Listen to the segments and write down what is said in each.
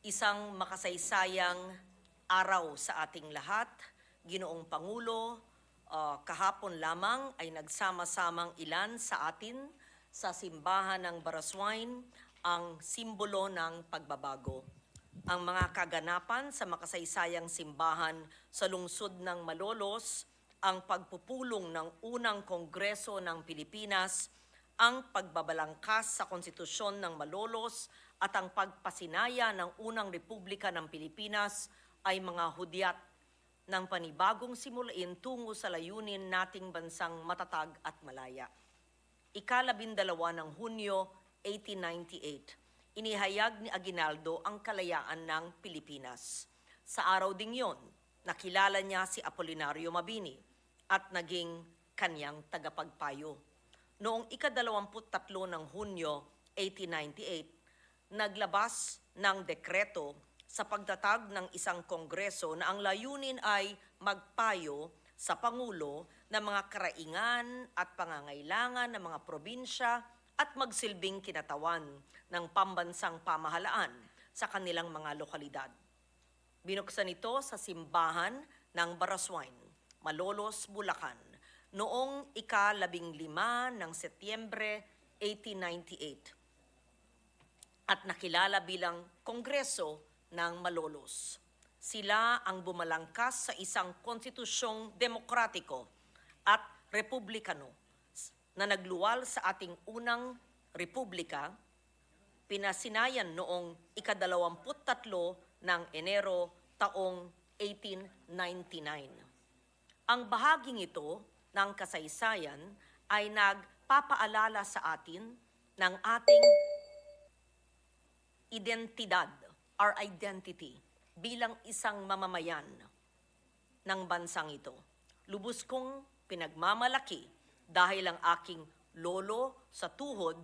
Isang makasaysayang araw sa ating lahat. Ginoong Pangulo, ah, kahapon lamang ay nagsama-samang ilan sa atin sa simbahan ng Baraswain ang simbolo ng pagbabago. Ang mga kaganapan sa makasaysayang simbahan sa lungsod ng Malolos, ang pagpupulong ng unang Kongreso ng Pilipinas, ang pagbabalangkas sa konstitusyon ng Malolos at ang pagpasinaya ng unang Republika ng Pilipinas ay mga hudyat ng panibagong simulain tungo sa layunin nating bansang matatag at malaya. Ikalabindalawa ng Hunyo 1898, inihayag ni Aguinaldo ang kalayaan ng Pilipinas. Sa araw ding yon, nakilala niya si Apolinario Mabini at naging kanyang tagapagpayo. Noong ikadalawamput-tatlo ng Hunyo 1898, naglabas ng dekreto sa pagtatag ng isang kongreso na ang layunin ay magpayo sa Pangulo ng mga karaingan at pangangailangan ng mga probinsya at magsilbing kinatawan ng pambansang pamahalaan sa kanilang mga lokalidad. Binuksan ito sa simbahan ng Baraswain, Malolos, Bulacan, noong ikalabing lima ng Setyembre 1898 at nakilala bilang Kongreso ng Malolos. Sila ang bumalangkas sa isang konstitusyong demokratiko at republikano na nagluwal sa ating unang republika, pinasinayan noong ikadalawamput-tatlo ng Enero taong 1899. Ang bahaging ito ng kasaysayan ay nagpapaalala sa atin ng ating identidad, our identity, bilang isang mamamayan ng bansang ito. Lubos kong pinagmamalaki dahil ang aking lolo sa tuhod,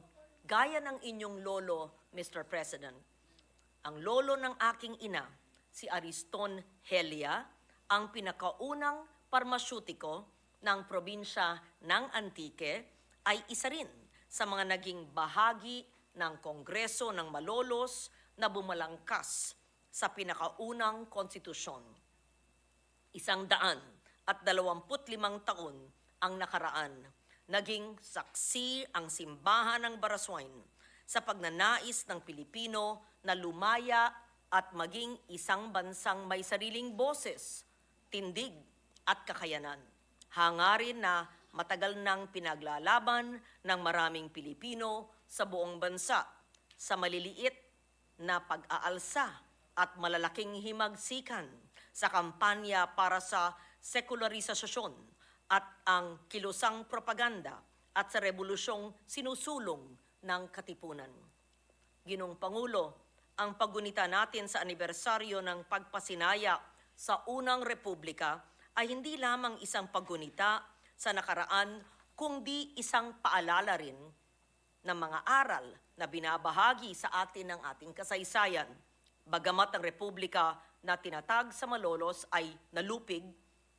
gaya ng inyong lolo, Mr. President. Ang lolo ng aking ina, si Ariston Helia, ang pinakaunang parmasyutiko ng probinsya ng Antique, ay isa rin sa mga naging bahagi ng Kongreso ng Malolos na bumalangkas sa pinakaunang konstitusyon. Isang daan at dalawamput limang taon ang nakaraan. Naging saksi ang simbahan ng Baraswain sa pagnanais ng Pilipino na lumaya at maging isang bansang may sariling boses, tindig at kakayanan. Hangarin na matagal nang pinaglalaban ng maraming Pilipino sa buong bansa sa maliliit na pag-aalsa at malalaking himagsikan sa kampanya para sa sekularisasyon at ang kilusang propaganda at sa revolusyong sinusulong ng katipunan. Ginong Pangulo, ang paggunita natin sa anibersaryo ng pagpasinaya sa unang republika ay hindi lamang isang paggunita sa nakaraan, kundi isang paalala rin ng mga aral na binabahagi sa atin ng ating kasaysayan. Bagamat ang republika na tinatag sa Malolos ay nalupig,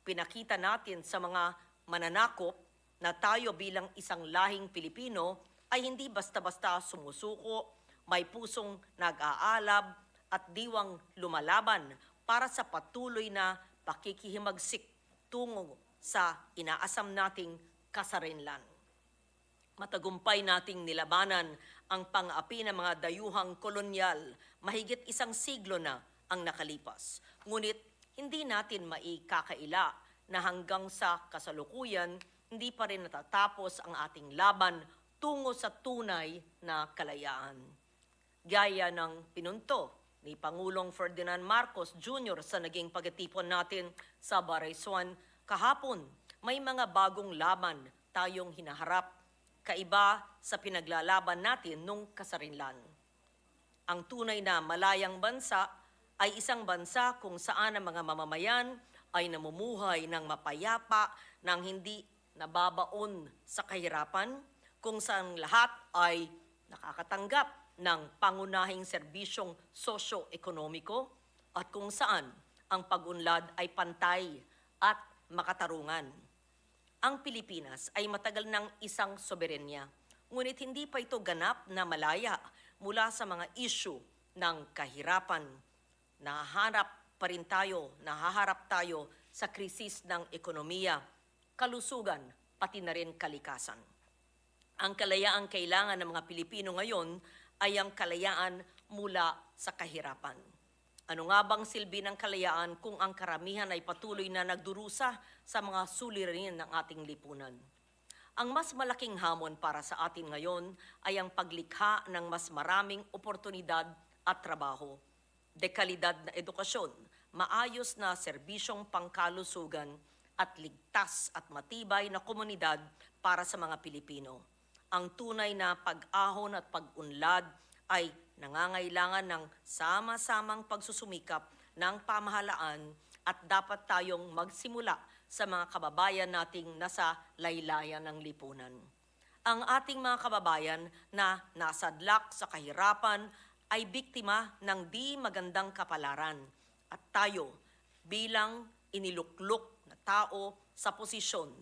pinakita natin sa mga mananakop na tayo bilang isang lahing Pilipino ay hindi basta-basta sumusuko, may pusong nag-aalab at diwang lumalaban para sa patuloy na pakikihimagsik tungo sa inaasam nating kasarinlan. Matagumpay nating nilabanan ang pang-api ng mga dayuhang kolonyal mahigit isang siglo na ang nakalipas. Ngunit hindi natin maikakaila na hanggang sa kasalukuyan, hindi pa rin natatapos ang ating laban tungo sa tunay na kalayaan. Gaya ng pinunto ni Pangulong Ferdinand Marcos Jr. sa naging pagtipon natin sa Baraisuan kahapon, may mga bagong laban tayong hinaharap kaiba sa pinaglalaban natin nung kasarinlan. Ang tunay na malayang bansa ay isang bansa kung saan ang mga mamamayan ay namumuhay ng mapayapa nang hindi nababaon sa kahirapan, kung saan lahat ay nakakatanggap ng pangunahing serbisyong sosyo-ekonomiko at kung saan ang pag-unlad ay pantay at makatarungan. Ang Pilipinas ay matagal ng isang soberenya, ngunit hindi pa ito ganap na malaya mula sa mga issue ng kahirapan, nahaharap pa rin tayo, nahaharap tayo sa krisis ng ekonomiya, kalusugan, pati na rin kalikasan. Ang kalayaang kailangan ng mga Pilipino ngayon ay ang kalayaan mula sa kahirapan. Ano nga bang silbi ng kalayaan kung ang karamihan ay patuloy na nagdurusa sa mga suliranin ng ating lipunan? Ang mas malaking hamon para sa atin ngayon ay ang paglikha ng mas maraming oportunidad at trabaho, dekalidad na edukasyon, maayos na serbisyong pangkalusugan at ligtas at matibay na komunidad para sa mga Pilipino. Ang tunay na pag-ahon at pag-unlad ay nangangailangan ng sama-samang pagsusumikap ng pamahalaan at dapat tayong magsimula sa mga kababayan nating nasa laylayan ng lipunan. Ang ating mga kababayan na nasadlak sa kahirapan ay biktima ng di magandang kapalaran at tayo bilang iniluklok na tao sa posisyon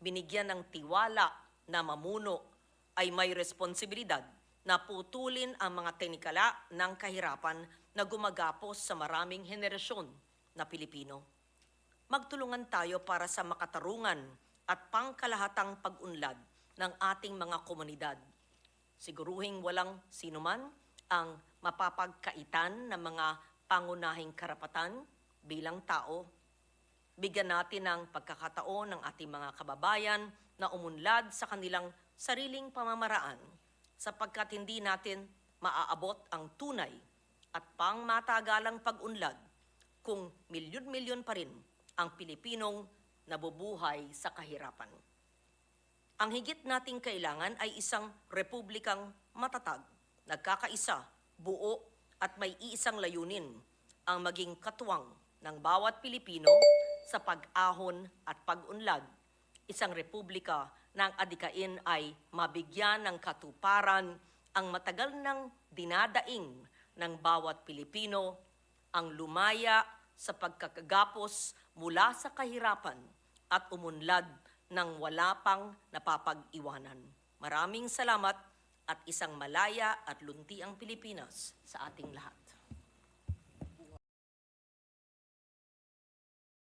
binigyan ng tiwala na mamuno ay may responsibilidad na putulin ang mga tenikala ng kahirapan na gumagapos sa maraming henerasyon na Pilipino. Magtulungan tayo para sa makatarungan at pangkalahatang pag-unlad ng ating mga komunidad. Siguruhing walang sinuman ang mapapagkaitan ng mga pangunahing karapatan bilang tao bigyan natin ng pagkakataon ng ating mga kababayan na umunlad sa kanilang sariling pamamaraan sapagkat hindi natin maaabot ang tunay at pangmatagalang pag-unlad kung milyon-milyon pa rin ang Pilipinong nabubuhay sa kahirapan. Ang higit nating kailangan ay isang republikang matatag, nagkakaisa, buo at may iisang layunin ang maging katuwang ng bawat Pilipino sa pag-ahon at pag-unlad. Isang republika ang adikain ay mabigyan ng katuparan ang matagal nang dinadaing ng bawat Pilipino, ang lumaya sa pagkakagapos mula sa kahirapan at umunlad ng wala pang napapag-iwanan. Maraming salamat at isang malaya at lunti ang Pilipinas sa ating lahat.